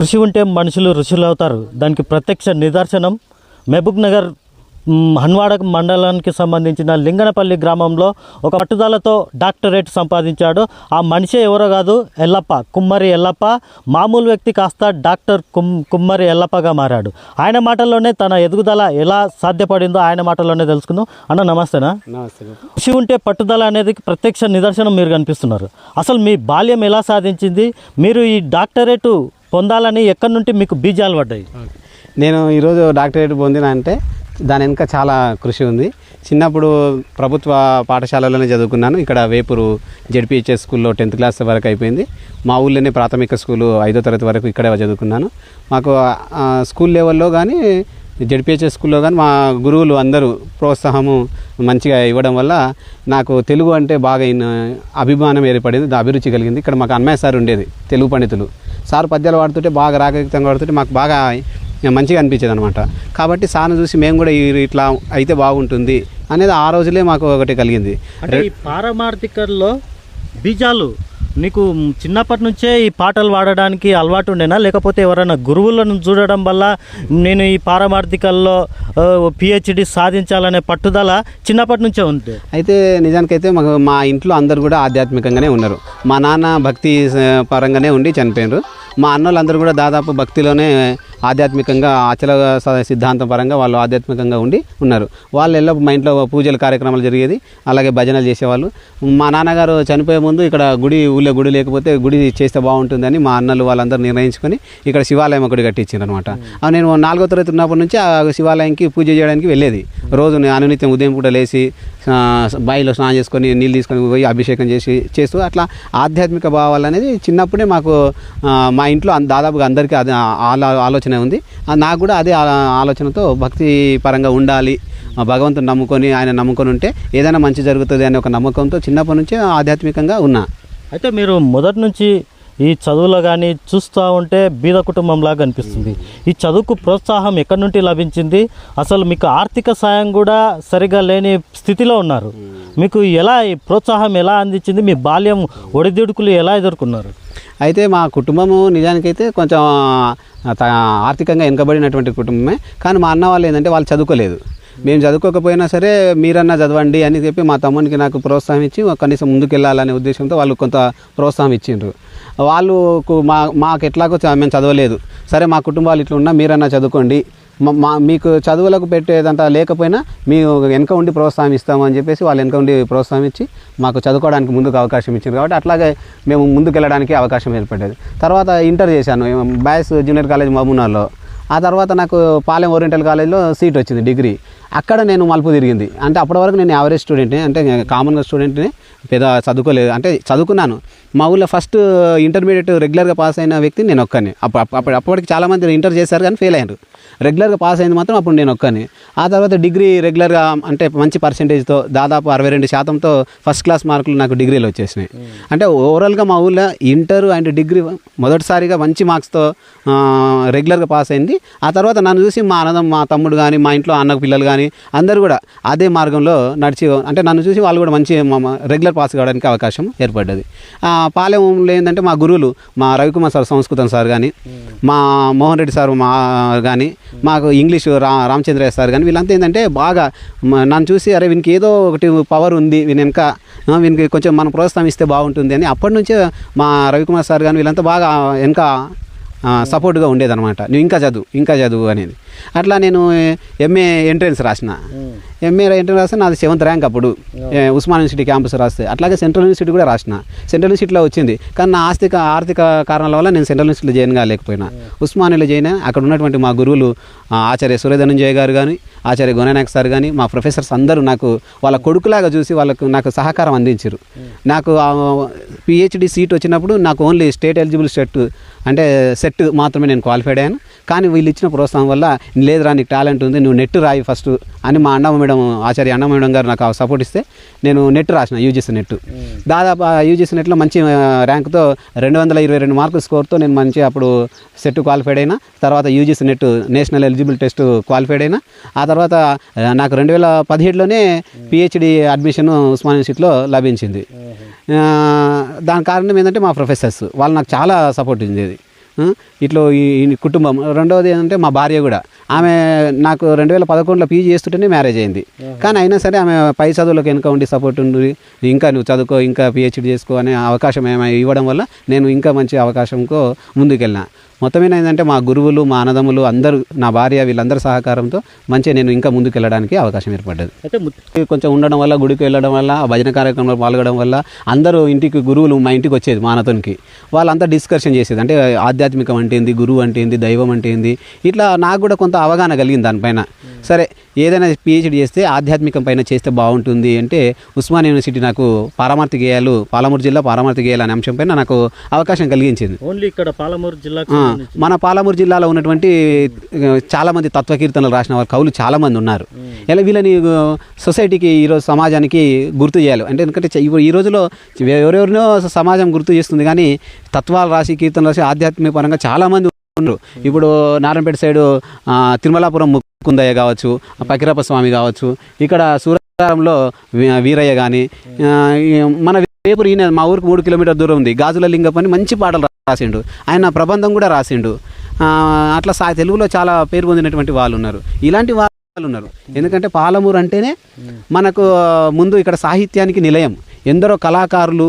కృషి ఉంటే మనుషులు ఋషులు అవుతారు దానికి ప్రత్యక్ష నిదర్శనం. మహబూబ్ నగర్ హన్వాడ మండలానికి సంబంధించిన లింగనపల్లి గ్రామంలో ఒక పట్టుదలతో డాక్టరేట్ సంపాదించాడు. ఆ మనిషి ఎవరో కాదు ఎల్లప్ప కుమ్మరి ఎల్లప్ప. మామూలు వ్యక్తి కాస్త డాక్టర్ కుమ్ కుమ్మరి ఎల్లప్పగా మారాడు. ఆయన మాటల్లోనే తన ఎదుగుదల ఎలా సాధ్యపడిందో ఆయన మాటల్లోనే తెలుసుకుందాం. అన్న నమస్తేనా? నమస్తే. కృషి ఉంటే పట్టుదల అనేది ప్రత్యక్ష నిదర్శనం మీరు కనిపిస్తున్నారు. అసలు మీ బాల్యం ఎలా సాధించింది? మీరు ఈ డాక్టరేట్ పొందాలని ఎక్కడి నుండి మీకు బీజాలు పడ్డాయి? నేను ఈరోజు డాక్టరేట్ పొందిన అంటే దాని వెనుక చాలా కృషి ఉంది. చిన్నప్పుడు ప్రభుత్వ పాఠశాలలోనే చదువుకున్నాను. ఇక్కడ వేపూరు జెడ్పిహెచ్ఎస్ స్కూల్లో టెన్త్ క్లాస్ వరకు అయిపోయింది. మా ఊళ్ళోనే ప్రాథమిక స్కూలు ఐదో తరగతి వరకు ఇక్కడే చదువుకున్నాను. మాకు స్కూల్ లెవెల్లో కానీ జడ్పిహెచ్ఎస్ స్కూల్లో కానీ మా గురువులు అందరూ ప్రోత్సాహము మంచిగా ఇవ్వడం వల్ల నాకు తెలుగు అంటే బాగా అభిమానం ఏర్పడింది అభిరుచి కలిగింది. ఇక్కడ మాకు అన్మయ్య సార్ ఉండేది తెలుగు పండితులు. సార్ పద్యాలు పాడుతుంటే బాగా రాగయుక్తంగా పాడుతుంటే మాకు బాగా మంచిగా అనిపించేది అనమాట కాబట్టి సార్ని చూసి మేము కూడా ఇట్లా అయితే బాగుంటుంది అనేది ఆ రోజులే మాకు ఒకటి కలిగింది. అంటే ఈ పారమార్థికల్లో బీజాలు నీకు చిన్నప్పటి నుంచే ఈ పాటలు పాడడానికి అలవాటు ఉండేనా? లేకపోతే ఎవరైనా గురువులను చూడడం వల్ల నేను ఈ పారమార్థికల్లో పిహెచ్డి సాధించాలనే పట్టుదల చిన్నప్పటి నుంచే ఉంది? అయితే నిజానికైతే మాకు మా ఇంట్లో అందరు కూడా ఆధ్యాత్మికంగానే ఉన్నారు. మా నాన్న భక్తి పరంగానే ఉండి చనిపోయినారు. మా అన్నోళ్ళందరూ కూడా దాదాపు భక్తిలోనే ఆధ్యాత్మికంగా ఆచల సిద్ధాంతం పరంగా వాళ్ళు ఆధ్యాత్మికంగా ఉండి ఉన్నారు. వాళ్ళు ఎల్ల మా ఇంట్లో పూజల కార్యక్రమాలు జరిగేది. అలాగే భజనలు చేసేవాళ్ళు. మా నాన్నగారు చనిపోయే ముందు ఇక్కడ గుడి ఊళ్ళో గుడి లేకపోతే గుడి చేస్తే బాగుంటుందని మా అన్నలు వాళ్ళందరూ నిర్ణయించుకొని ఇక్కడ శివాలయం ఒకటి కట్టించారు అనమాట నేను నాలుగో తరగతి ఉన్నప్పటి నుంచి ఆ శివాలయంకి పూజ చేయడానికి వెళ్ళేది. రోజు అనునిత్యం ఉదయం పూట లేచి బాయిలో స్నానం చేసుకొని నీళ్ళు తీసుకొని పోయి అభిషేకం చేసి చేస్తూ అట్లా ఆధ్యాత్మిక భావాలు అనేది చిన్నప్పుడే మాకు మా ఇంట్లో దాదాపుగా అందరికీ అది ఆ- ఆలోచన ఉంది. నాకు కూడా అదే ఆ- ఆలోచనతో భక్తి పరంగా ఉండాలి. భగవంతుని నమ్ముకొని ఆయన నమ్ముకొని ఉంటే ఏదైనా మంచి జరుగుతుంది అనే ఒక నమ్మకంతో చిన్నప్పటి నుంచే ఆధ్యాత్మికంగా ఉన్నా. అయితే మీరు మొదటి నుంచి ఈ చదువులో కానీ చూస్తూ ఉంటే బీద కుటుంబంలాగా అనిపిస్తుంది. ఈ చదువుకు ప్రోత్సాహం ఎక్కడి నుండి లభించింది? అసలు మీకు ఆర్థిక సాయం కూడా సరిగా లేని స్థితిలో ఉన్నారు. మీకు ఎలా ప్రోత్సాహం ఎలా అందించింది? మీ బాల్యం ఒడిదుడుకులు ఎలా ఎదుర్కొన్నారు? అయితే మా కుటుంబము నిజానికైతే కొంచెం త- ఆర్థికంగా వెనుకబడినటువంటి కుటుంబమే. కానీ మా అన్న వాళ్ళు ఏంటంటే వాళ్ళు చదువుకోలేదు. మేము చదువుకోకపోయినా సరే మీరన్నా చదవండి అని చెప్పి మా తమ్మునికి నాకు ప్రోత్సాహం ఇచ్చి కనీసం ముందుకెళ్ళాలనే ఉద్దేశంతో వాళ్ళు కొంత ప్రోత్సాహం ఇచ్చిండ్రు. వాళ్ళు మా మాకు ఎట్లాగో చ- మేము చదవలేదు. సరే మా కుటుంబాలు ఇట్లా ఉన్నా మీరన్నా చదువుకోండి. మా- మీకు చదువులకు పెట్టేదంతా లేకపోయినా మేము వెనక ఉండి ప్రోత్సాహం ఇస్తాము అని చెప్పేసి వాళ్ళు వెనక ఉండి ప్రోత్సాహం ఇచ్చి మాకు చదువుకోవడానికి ముందుకు అవకాశం ఇచ్చింది కాబట్టి అట్లాగే మేము ముందుకు వెళ్ళడానికి అవకాశం ఏర్పడేది తర్వాత ఇంటర్ చేశాను. బాయ్స్ జూనియర్ కాలేజ్ మహబూనార్లో ఆ తర్వాత నాకు పాలెం ఓరియంటల్ కాలేజ్లో సీట్ వచ్చింది డిగ్రీ. అక్కడ నేను మలుపు తిరిగింది. అంటే అప్పటి వరకు నేను యావరేజ్ స్టూడెంట్ని అంటే కామన్గా స్టూడెంట్ని పెద్ద చదువుకోలేదు. అంటే చదువుకున్నాను. మా ఊళ్ళో ఫస్ట్ ఇంటర్మీడియట్ రెగ్యులర్గా పాస్ అయిన వ్యక్తి నేను ఒక్కని అప్పుడు అప్పటికి చాలామంది ఇంటర్ చేశారు కానీ ఫెయిల్ అయ్యారు. రెగ్యులర్గా పాస్ అయింది మాత్రం అప్పుడు నేను ఒక్కని ఆ తర్వాత డిగ్రీ రెగ్యులర్గా అంటే మంచి పర్సంటేజ్తో దాదాపు అరవై రెండు శాతంతో ఫస్ట్ క్లాస్ మార్కులు నాకు డిగ్రీలు వచ్చేసినాయి. అంటే ఓవరాల్గా మా ఊళ్ళో ఇంటర్ అండ్ డిగ్రీ మొదటిసారిగా మంచి మార్క్స్తో రెగ్యులర్గా పాస్ అయింది. ఆ తర్వాత నన్ను చూసి మా అన్నదం మా తమ్ముడు కానీ మా ఇంట్లో అన్న పిల్లలు కానీ అందరూ కూడా అదే మార్గంలో నడిచి అంటే నన్ను చూసి వాళ్ళు కూడా మంచి రెగ్యులర్ పాస్ కావడానికి అవకాశం ఏర్పడ్డది. ఆ, పాలెంలో ఏంటంటే మా గురువులు మా రవికుమార్ సార్ సంస్కృతం సార్ కానీ మా మోహన్ రెడ్డి సార్ మా కానీ మాకు ఇంగ్లీష్ రా రామచంద్రయ్య సార్ కానీ వీళ్ళంతా ఏంటంటే బాగా నన్ను చూసి అరే వీనికి ఏదో ఒకటి పవర్ ఉంది వీని వెనక వీనికి కొంచెం మనం ప్రోత్సాహం ఇస్తే బాగుంటుంది అని అప్పటి నుంచే మా రవికుమార్ సార్ కానీ వీళ్ళంతా బాగా వెనక సపోర్ట్గా ఉండేదన్నమాట. నువ్వు ఇంకా చదువు ఇంకా చదువు అనేది. అట్లా నేను ఎంఏ ఎంట్రన్స్ రాసిన. ఎంఏ ఎంట్రన్స్ రాస్తే నాది సెవెంత్ ర్యాంక్ అప్పుడు. ఉస్మాన్ యూనివర్సిటీ క్యాంపస్ రాస్తే. అట్లాగే సెంట్రల్ యూనివర్సిటీ కూడా రాసిన. సెంట్రల్ యూనివర్సిటీలో వచ్చింది. కానీ నా ఆస్తిక ఆర్థిక కారణాల వల్ల నేను సెంట్రల్ యూనివర్సిటీలో జాయిన్ కాలేకపోయినా. ఉస్మానియాలో జాయిన్ అక్కడ ఉన్నటువంటి మా గురువులు ఆచార్య ఆచార్య సూర్యధనంజయ్ గారు కానీ ఆచార్య గుణనాయక్ సార్ కానీ మా ప్రొఫెసర్స్ అందరూ నాకు వాళ్ళ కొడుకులాగా చూసి వాళ్ళకు నాకు సహకారం అందించారు. నాకు పిహెచ్డి సీట్ వచ్చినప్పుడు నాకు ఓన్లీ స్టేట్ ఎలిజిబుల్ సెట్ అంటే సెట్ మాత్రమే నేను క్వాలిఫైడ్ అయ్యాను. కానీ వీళ్ళు ఇచ్చిన ప్రోత్సాహం వల్ల లేదురా నీకు టాలెంట్ ఉంది నువ్వు నెట్ రాయి ఫస్ట్ అని మా అన్నమ్మ మేడం ఆచార్య అన్నమ్మ మేడం గారు నాకు సపోర్ట్ ఇస్తే నేను నెట్ రాసిన యూజీసీ నెట్. దాదాపు యూజీసీ నెట్లో మంచి ర్యాంకుతో రెండు వందల ఇరవై రెండు మార్కుల స్కోర్తో నేను మంచి అప్పుడు సెట్ క్వాలిఫైడ్ అయినా తర్వాత UGC NET national eligible test qualified అయినా ఆ తర్వాత నాకు రెండు వేల పదిహేడులోనే పిహెచ్డి అడ్మిషన్ ఉస్మాన్ యూనివర్సిటీలో లభించింది. దాని కారణం ఏంటంటే మా ప్రొఫెసర్స్ వాళ్ళు నాకు చాలా సపోర్ట్ ఇచ్చేది ఆ, ఇట్లా ఈ కుటుంబం. రెండవది ఏంటంటే మా భార్య కూడా. ఆమె నాకు రెండు వేల పదకొండులో పీజీ చేస్తుంటేనే మ్యారేజ్ అయింది. కానీ అయినా సరే ఆమె పై చదువులకు వెనుక ఉండి సపోర్ట్ ఉండి ఇంకా నువ్వు చదువుకో ఇంకా పిహెచ్డి చేసుకో అనే అవకాశం ఏమైనా ఇవ్వడం వల్ల నేను ఇంకా మంచి అవకాశంకో ముందుకెళ్ళిన. మొత్తం ఏంటంటే మా గురువులు మా అన్నదమ్ములు అందరూ నా భార్య వీళ్ళందరి సహకారంతో మంచిగా నేను ఇంకా ముందుకెళ్ళడానికి అవకాశం ఏర్పడ్డది. అయితే కొంచెం ఉండడం వల్ల గుడికి వెళ్ళడం వల్ల ఆ భజన కార్యక్రమంలో పాల్గొనడం వల్ల అందరూ ఇంటికి గురువులు మా ఇంటికి వచ్చేది మా అన్నతోనికి. వాళ్ళంతా డిస్కషన్ చేసేది అంటే ఆధ్యాత్మికం అంటే ఏంది గురువు అంటే ఏంది దైవం అంటే ఏంది ఇట్లా నాకు కూడా కొంత అవగాహన కలిగింది దానిపైన. సరే ఏదైనా పిహెచ్డి చేస్తే ఆధ్యాత్మికం పైన చేస్తే బాగుంటుంది అంటే ఉస్మాన్ యూనివర్సిటీ నాకు పారమార్తి గేయాలు పాలమూరు జిల్లా పారమార్తి గేయాలు అనే అంశం పైన నాకు అవకాశం కలిగించింది. ఓన్లీ ఇక్కడ పాలమూరు జిల్లాకు ఆ, మన పాలమూరు జిల్లాలో ఉన్నటువంటి ఆ, చాలా మంది తత్వకీర్తనలు రాసిన వారు కవులు చాలా మంది ఉన్నారు ఇలా వీళ్ళని సొసైటీకి ఈరోజు సమాజానికి గుర్తు చేయాలి? అంటే ఎందుకంటే ఇప్పుడు ఈ రోజులో ఎవరెవరినో సమాజం గుర్తు చేస్తుంది కానీ తత్వాలు రాసి కీర్తనలు రాసి ఆధ్యాత్మిక పరంగా చాలా మంది ఉన్నారు. ఇప్పుడు నారాయణపేట సైడు తిరుమలాపురం ముక్కుందయ్య కావచ్చు పకిరప్ప స్వామి కావచ్చు ఇక్కడ సూరారంలో వీరయ్య కానీ మన వేపూరు ఈయన మా ఊరికి మూడు కిలోమీటర్ దూరం ఉంది. గాజుల లింగపని మంచి పాటలు రాసిండు. ఆయన ప్రబంధం కూడా రాసిండు. అట్లా సా తెలుగులో చాలా పేరు పొందినటువంటి వాళ్ళు ఉన్నారు ఇలాంటి వాళ్ళు ఉన్నారు ఎందుకంటే పాలమూరు అంటేనే మనకు ముందు ఇక్కడ సాహిత్యానికి నిలయం. ఎందరో కళాకారులు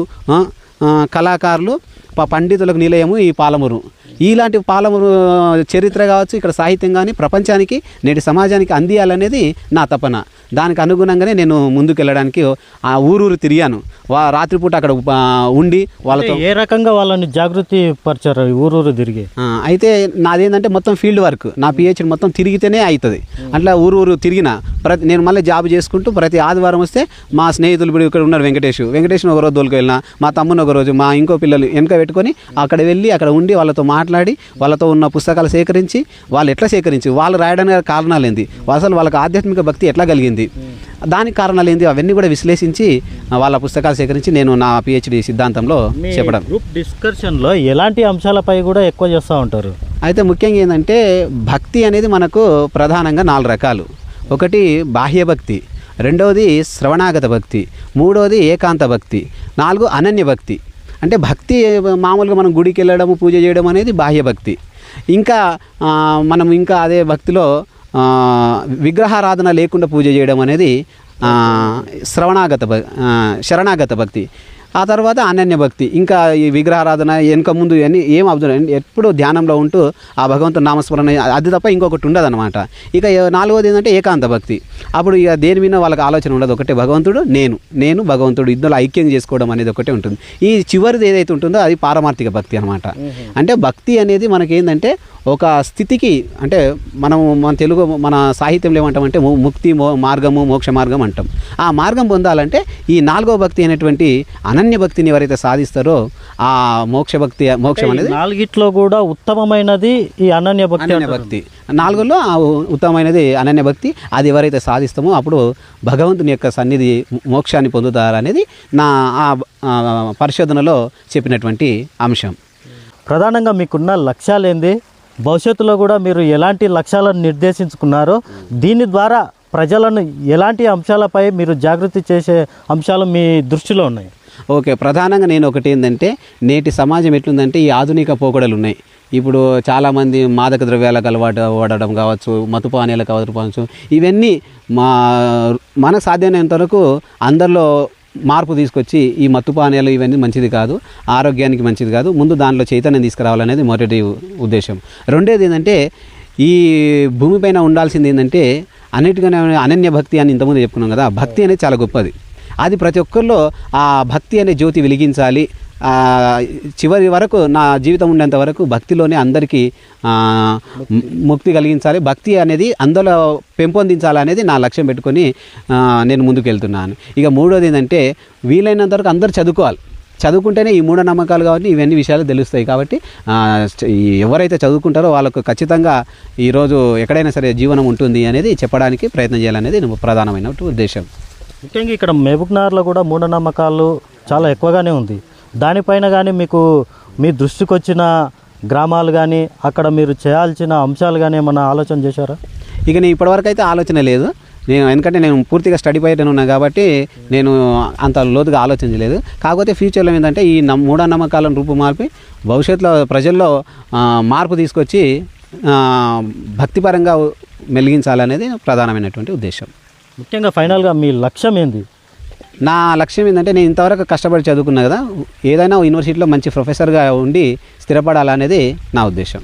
కళాకారులు ప- పండితులకు నిలయము ఈ పాలమూరు. ఇలాంటి పాలమూరు చరిత్ర కావచ్చు ఇక్కడ సాహిత్యం కానీ ప్రపంచానికి నేటి సమాజానికి అందియాలనేది నా తపన. దానికి అనుగుణంగానే నేను ముందుకు వెళ్ళడానికి ఆ ఊరూరు తిరిగాను. వా రాత్రిపూట అక్కడ ఉండి వాళ్ళతో ఏ రకంగా వాళ్ళని జాగృతి పరిచారు ఊరూరు తిరిగి? అయితే నాదేంటంటే మొత్తం ఫీల్డ్ వర్క్. నా పిహెచ్డి మొత్తం తిరిగితేనే అవుతుంది అట్లా ఊరు ఊరు తిరిగిన ప్రతి నేను మళ్ళీ జాబ్ చేసుకుంటూ ప్రతి ఆదివారం వస్తే మా స్నేహితులు ఇప్పుడు ఇక్కడ ఉన్నారు వెంకటేష్. వెంకటేష్ ఒక రోజు దొరికి వెళ్ళిన మా తమ్ముని ఒక రోజు మా ఇంకో పిల్లలు వెనక పెట్టుకొని అక్కడ వెళ్ళి అక్కడ ఉండి వాళ్ళతో మాట్లాడి వాళ్ళతో ఉన్న పుస్తకాలు సేకరించి వాళ్ళు ఎట్లా సేకరించి వాళ్ళు రాయడానికి కారణాలు ఏంది? అసలు వాళ్ళకి ఆధ్యాత్మిక భక్తి ఎట్లా కలిగింది? దానికి కారణాలు ఏంది? అవన్నీ కూడా విశ్లేషించి వాళ్ళ పుస్తకాలు సేకరించి నేను నా పిహెచ్డి సిద్ధాంతంలో చెప్పడం. గ్రూప్ డిస్కషన్లో ఎలాంటి అంశాలపై కూడా ఎక్కువ చేస్తూ ఉంటారు? అయితే ముఖ్యంగా ఏంటంటే భక్తి అనేది మనకు ప్రధానంగా నాలుగు రకాలు. ఒకటి బాహ్య భక్తి రెండవది శ్రవణాగత భక్తి మూడవది ఏకాంత భక్తి నాలుగు అనన్య భక్తి. అంటే భక్తి మామూలుగా మనం గుడికి వెళ్ళడం పూజ చేయడం అనేది బాహ్య భక్తి. ఇంకా మనం ఇంకా అదే భక్తిలో విగ్రహారాధన లేకుండా పూజ చేయడం అనేది శ్రవణాగత శరణాగత భక్తి. ఆ తర్వాత అనన్య భక్తి. ఇంకా ఈ విగ్రహారాధన వెనక ముందు ఇవన్నీ ఏం అర్థం ఎప్పుడూ ధ్యానంలో ఉంటూ ఆ భగవంతుని నామస్మరణ అది తప్ప ఇంకొకటి ఉండదు అనమాట ఇక నాలుగోది ఏంటంటే ఏకాంత భక్తి. అప్పుడు ఇక దేని మీద వాళ్ళకి ఆలోచన ఉండదు. ఒకటే భగవంతుడు నేను. నేను భగవంతుడు. ఇద్దరు ఐక్యం చేసుకోవడం అనేది ఒకటే ఉంటుంది. ఈ చివరిది ఏదైతే ఉంటుందో అది పారమార్థిక భక్తి అనమాట అంటే భక్తి అనేది మనకి ఏంటంటే ఒక స్థితికి అంటే మనం మన తెలుగు మన సాహిత్యంలో ఏమంటామంటే ముక్తి మో మార్గము మోక్ష మార్గం అంటాం. ఆ మార్గం పొందాలంటే ఈ నాలుగో భక్తి అనేటువంటి అనన్య భక్తిని ఎవరైతే సాధిస్తారో ఆ మోక్ష భక్తి మోక్షం అనేది నాలుగిట్లో కూడా ఉత్తమమైనది ఈ అనన్య భక్తి అనన్య. భక్తి. నాలుగులో ఉత్తమమైనది అనన్య భక్తి. అది ఎవరైతే సాధిస్తామో అప్పుడు భగవంతుని యొక్క సన్నిధి మోక్షాన్ని పొందుతారనేది నా ఆ ఆ పరిశోధనలో చెప్పినటువంటి అంశం. ప్రధానంగా మీకున్న లక్ష్యాలు ఏంది భవిష్యత్తులో కూడా మీరు ఎలాంటి లక్ష్యాలను నిర్దేశించుకున్నారో దీని ద్వారా ప్రజలను ఎలాంటి అంశాలపై మీరు జాగృతి చేసే అంశాలు మీ దృష్టిలో ఉన్నాయి? ఓకే ప్రధానంగా నేను ఒకటి ఏంటంటే నేటి సమాజం ఎట్లుందంటే ఈ ఆధునిక పోకడలు ఉన్నాయి. ఇప్పుడు చాలామంది మాదక ద్రవ్యాలకు అలవాటు పడడం కావచ్చు మతుపానీయాలకు కావచ్చు ఇవన్నీ మా మనకు సాధ్యమైనంత వరకు అందరిలో మార్పు తీసుకొచ్చి ఈ మత్తు పానీయాలు ఇవన్నీ మంచిది కాదు ఆరోగ్యానికి మంచిది కాదు ముందు దానిలో చైతన్యం తీసుకురావాలనేది మొదటి ఉద్దేశం. రెండేది ఏంటంటే ఈ భూమిపైన ఉండాల్సింది ఏంటంటే అన్నిటికనే అనన్య భక్తి అని ఇంతకుముందు చెప్పుకున్నాం కదా భక్తి అనేది చాలా గొప్పది. అది ప్రతి ఒక్కరిలో ఆ భక్తి అనే జ్యోతి వెలిగించాలి. చివరి వరకు నా జీవితం ఉండేంత వరకు భక్తిలోనే అందరికీ ముక్తి కలిగించాలి. భక్తి అనేది అందులో పెంపొందించాలి అనేది నా లక్ష్యం పెట్టుకొని నేను ముందుకు వెళ్తున్నాను ఇక మూడోది ఏంటంటే వీలైనంత వరకు అందరూ చదువుకోవాలి. చదువుకుంటేనే ఈ మూఢనమ్మకాలు కాబట్టి ఇవన్నీ విషయాలు తెలుస్తాయి కాబట్టి ఎవరైతే చదువుకుంటారో వాళ్ళకు ఖచ్చితంగా ఈరోజు ఎక్కడైనా సరే జీవనం ఉంటుంది అనేది చెప్పడానికి ప్రయత్నం చేయాలనేది ప్రధానమైన ఉద్దేశం. ముఖ్యంగా ఇక్కడ మహబూబ్నగర్లో కూడా మూఢనమ్మకాలు చాలా ఎక్కువగానే ఉంది. దానిపైన కానీ మీకు మీ దృష్టికి వచ్చిన గ్రామాలు కానీ అక్కడ మీరు చేయాల్సిన అంశాలు కానీ ఏమన్నా ఆలోచన చేశారా? ఇక నేను ఇప్పటివరకు అయితే ఆలోచన లేదు. నేను ఎందుకంటే నేను పూర్తిగా స్టడీ పైన ఉన్నా కాబట్టి నేను అంత లోతుగా ఆలోచించలేదు. కాకపోతే ఫ్యూచర్లో ఏంటంటే ఈ నమ్ మూఢనమ్మకాలను రూపుమార్పి భవిష్యత్తులో ప్రజల్లో మార్పు తీసుకొచ్చి భక్తిపరంగా మెలిగించాలనేది ప్రధానమైనటువంటి ఉద్దేశం. ముఖ్యంగా ఫైనల్గా మీ లక్ష్యం ఏంది? నా లక్ష్యం ఏంటంటే నేను ఇంతవరకు కష్టపడి చదువుకున్నా కదా ఏదైనా యూనివర్సిటీలో మంచి ప్రొఫెసర్గా ఉండి స్థిరపడాలనేది నా ఉద్దేశం.